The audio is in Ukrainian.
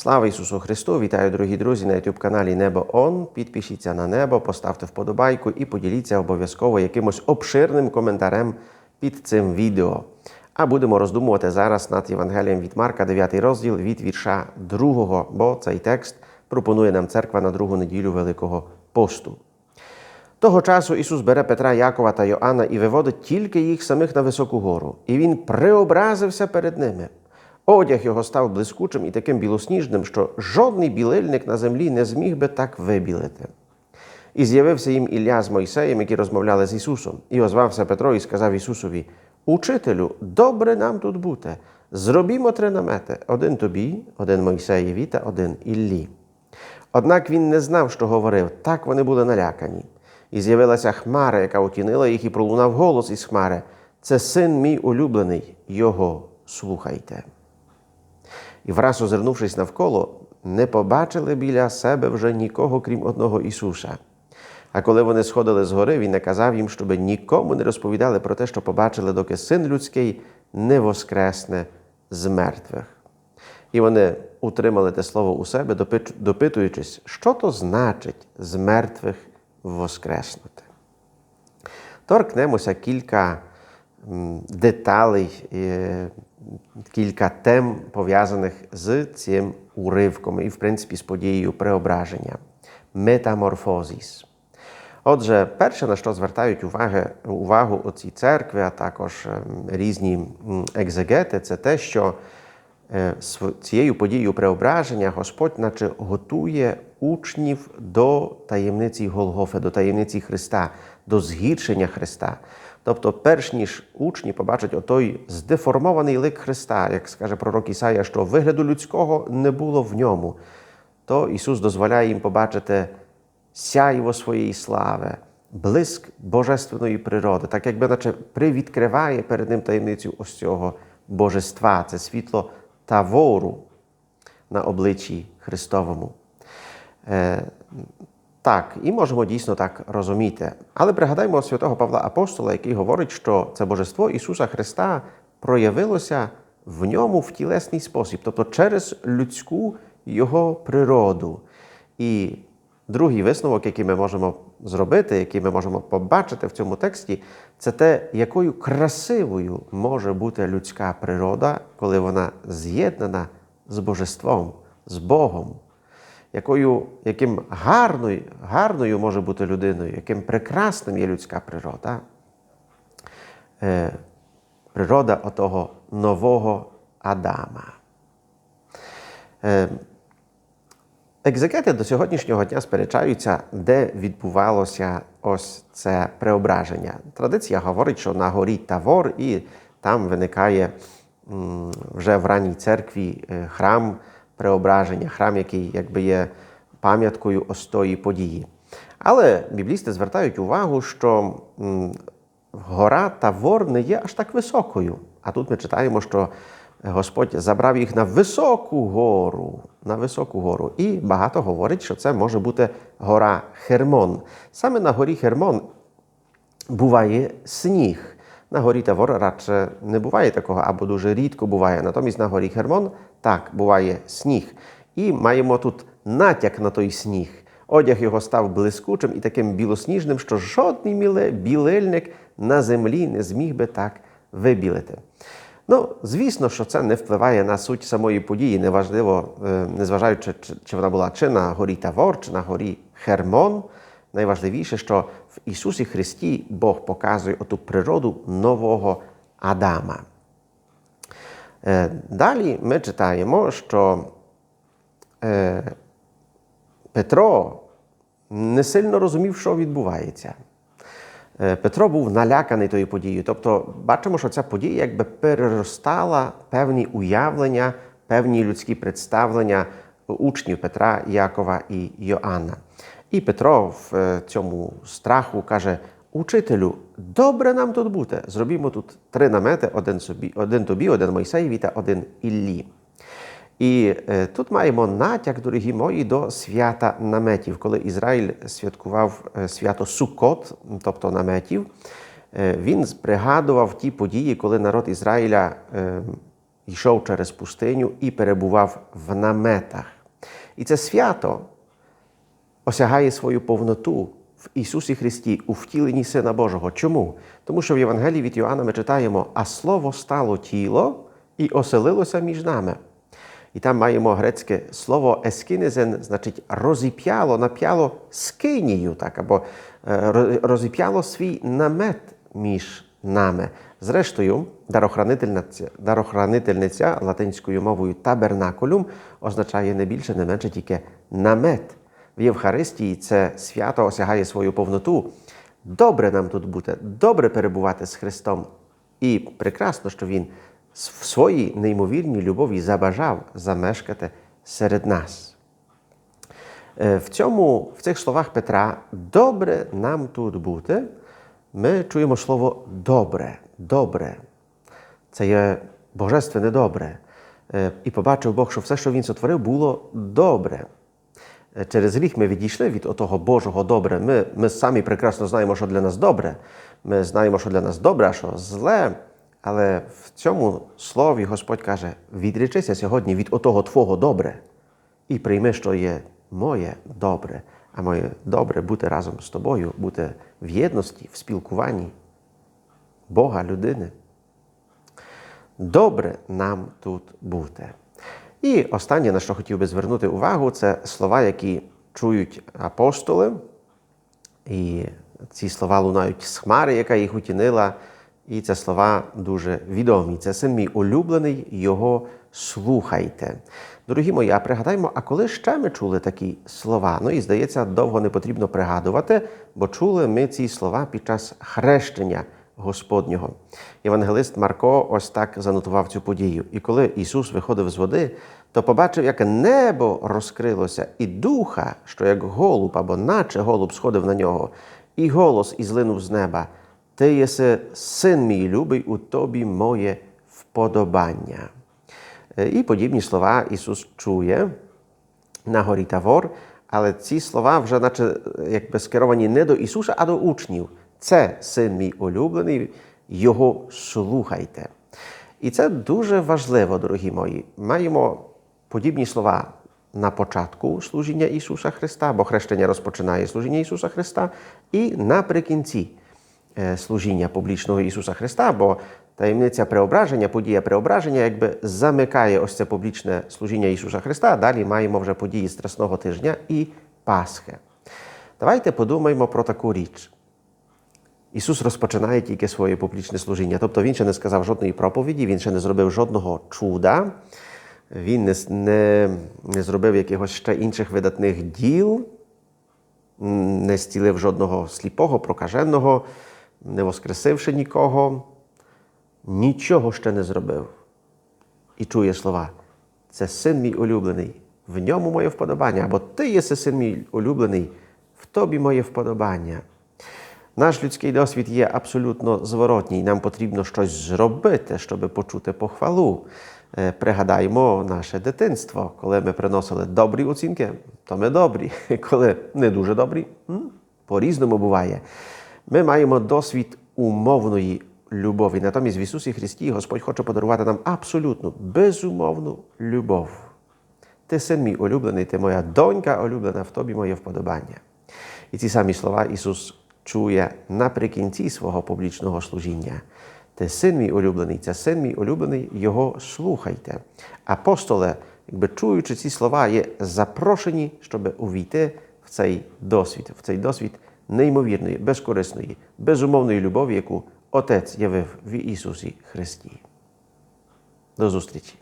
Слава Ісусу Христу! Вітаю, дорогі друзі, на youtube каналі Небо Он. Підпишіться на небо, поставте вподобайку і поділіться обов'язково якимось обширним коментарем під цим відео. А будемо роздумувати зараз над Євангелієм від Марка, 9 розділ від вірша 2, бо цей текст пропонує нам церква на другу неділю Великого посту. Того часу Ісус бере Петра, Якова та Йоанна і виводить тільки їх самих на високу гору, і Він преобразився перед ними. Одяг його став блискучим і таким білосніжним, що жодний білильник на землі не зміг би так вибілити. І з'явився їм Ілля з Мойсеєм, які розмовляли з Ісусом, і озвався Петро і сказав Ісусові: Учителю, добре нам тут бути. Зробімо три намети: один тобі, один Мойсеєві та один Іллі. Однак він не знав, що говорив, так вони були налякані. І з'явилася хмара, яка отінила їх, і пролунав голос із хмари: Це син мій улюблений, його слухайте. І враз, озирнувшись навколо, не побачили біля себе вже нікого, крім одного Ісуса. А коли вони сходили з гори, Він наказав їм, щоби нікому не розповідали про те, що побачили, доки син людський не воскресне з мертвих. І вони утримали те слово у себе, допитуючись, що то значить з мертвих воскреснути. Торкнемося кілька деталей, кілька тем, пов'язаних з цим уривком і, в принципі, з подією преображення метаморфозіс. Отже, перше, на що звертають увагу у цій церкві, а також різні екзегети, це те, що цією подією преображення Господь, наче готує учнів до таємниці Голгофи, до таємниці Христа, до згіршення Христа. Тобто, перш ніж учні побачать отой здеформований лик Христа, як скаже пророк Ісая, що вигляду людського не було в ньому, то Ісус дозволяє їм побачити сяйво своєї слави, блиск божественної природи, так якби наче привідкриває перед ним таємницю ось цього божества, це світло тавору на обличчі Христовому. Так, і можемо дійсно так розуміти. Але пригадаймо святого Павла Апостола, який говорить, що це Божество Ісуса Христа проявилося в ньому в тілесний спосіб, тобто через людську Його природу. І другий висновок, який ми можемо зробити, який ми можемо побачити в цьому тексті, це те, якою красивою може бути людська природа, коли вона з'єднана з Божеством, з Богом якою, яким гарною, гарною може бути людиною, яким прекрасним є людська природа. Е, Природа отого нового Адама. Е, Екзегети до сьогоднішнього дня сперечаються, де відбувалося ось це преображення. Традиція говорить, що на горі Тавор, і там виникає вже в ранній церкві е, храм преображення, храм, який якби є пам'яткою ось тої події. Але біблісти звертають увагу, що гора Тавор не є аж так високою. А тут ми читаємо, що Господь забрав їх на високу гору, на високу гору. І багато говорить, що це може бути гора Хермон. Саме на горі Хермон буває сніг. На горі Тавор радше не буває такого, або дуже рідко буває. Натомість на горі Хермон так буває сніг. І маємо тут натяк на той сніг. Одяг його став блискучим і таким білосніжним, що жодний білильник на землі не зміг би так вибілити. Ну, звісно, що це не впливає на суть самої події, неважливо, незважаючи, чи вона була чи на горі Тавор, чи на горі Хермон. Найважливіше, що в Ісусі Христі Бог показує оту природу нового Адама. Далі ми читаємо, що Петро не сильно розумів, що відбувається. Петро був наляканий тою подією. Тобто, бачимо, що ця подія якби переростала певні уявлення, певні людські представлення учнів Петра, Якова і Йоанна. І Петро в цьому страху каже: Учителю, добре нам тут бути. Зробімо тут три намети: один собі, один тобі, один Мойсеєві та один Іллі. І е, тут маємо натяк, дорогі мої, до свята наметів, коли Ізраїль святкував е, свято Суккот, тобто наметів. Е, він пригадував ті події, коли народ Ізраїля йшов через пустиню і перебував в наметах. І це свято осягає свою повноту в Ісусі Христі, у втіленні Сина Божого. Чому? Тому що в Євангелії від Йоанна ми читаємо, а Слово стало тіло і оселилося між нами. І там маємо грецьке слово ескінезен, значить розіп'яло, нап'яло скинію, так, або е, розіп'яло свій намет між нами. Зрештою, дарохранительниця, дарохранительниця латинською мовою табернакулюм означає не більше, не менше тільки намет. В Євхаристії це свято осягає свою повноту. Добре нам тут бути, добре перебувати з Христом. І прекрасно, що Він в своїй неймовірній любові забажав замешкати серед нас. В цьому, в цих словах Петра добре нам тут бути. Ми чуємо слово добре, добре. Це є божественне добре. І побачив Бог, що все, що він сотворив, було добре. Через гріх ми відійшли від того Божого добре. Ми ми самі прекрасно знаємо, що для нас добре. Ми знаємо, що для нас добре, а що зле. Але в цьому слові Господь каже: відречися сьогодні від отого Твого добре і прийми, що є моє добре, а моє добре бути разом з тобою, бути в єдності, в спілкуванні Бога, людини. Добре нам тут бути. І останнє, на що хотів би звернути увагу, це слова, які чують апостоли. І ці слова лунають з хмари, яка їх утінила. І це слова дуже відомі. Це син мій улюблений, його слухайте. Дорогі мої, а пригадаймо, а коли ще ми чули такі слова? Ну і здається, довго не потрібно пригадувати, бо чули ми ці слова під час хрещення Господнього. Євангелист Марко ось так занотував цю подію. І коли Ісус виходив з води, то побачив, як небо розкрилося, і духа, що як голуб або наче голуб сходив на нього, і голос ізлинув з неба. Ти єси син мій любий, у тобі моє вподобання. І подібні слова Ісус чує на горі Тавор, але ці слова вже, наче якби скеровані не до Ісуса, а до учнів. Це син мій улюблений, Його слухайте. І це дуже важливо, дорогі мої. Маємо подібні слова на початку служіння Ісуса Христа, бо хрещення розпочинає служіння Ісуса Христа, і наприкінці служіння публічного Ісуса Христа, бо таємниця преображення, подія преображення, якби замикає ось це публічне служіння Ісуса Христа. Далі маємо вже події Страсного тижня і Пасхи. Давайте подумаємо про таку річ. Ісус розпочинає тільки своє публічне служіння. Тобто Він ще не сказав жодної проповіді, Він ще не зробив жодного чуда, Він не, не, не зробив якихось ще інших видатних діл, не стілив жодного сліпого, прокаженого, не воскресивши нікого, нічого ще не зробив. І чує слова: це син мій улюблений, в ньому моє вподобання, або ти єси син мій улюблений, в тобі моє вподобання. Наш людський досвід є абсолютно зворотній. Нам потрібно щось зробити, щоб почути похвалу. Пригадаймо наше дитинство. Коли ми приносили добрі оцінки, то ми добрі. Коли не дуже добрі, по-різному буває. Ми маємо досвід умовної любові. Натомість в Ісусі Христі Господь хоче подарувати нам абсолютну, безумовну любов. Ти син мій улюблений, ти моя донька улюблена, в тобі моє вподобання. І ці самі слова Ісус чує наприкінці свого публічного служіння. Ти син мій улюблений, це син мій улюблений, його слухайте. Апостоли, якби чуючи ці слова, є запрошені, щоб увійти в цей досвід, в цей досвід неймовірної, безкорисної, безумовної любові, яку Отець явив в Ісусі Христі. До зустрічі!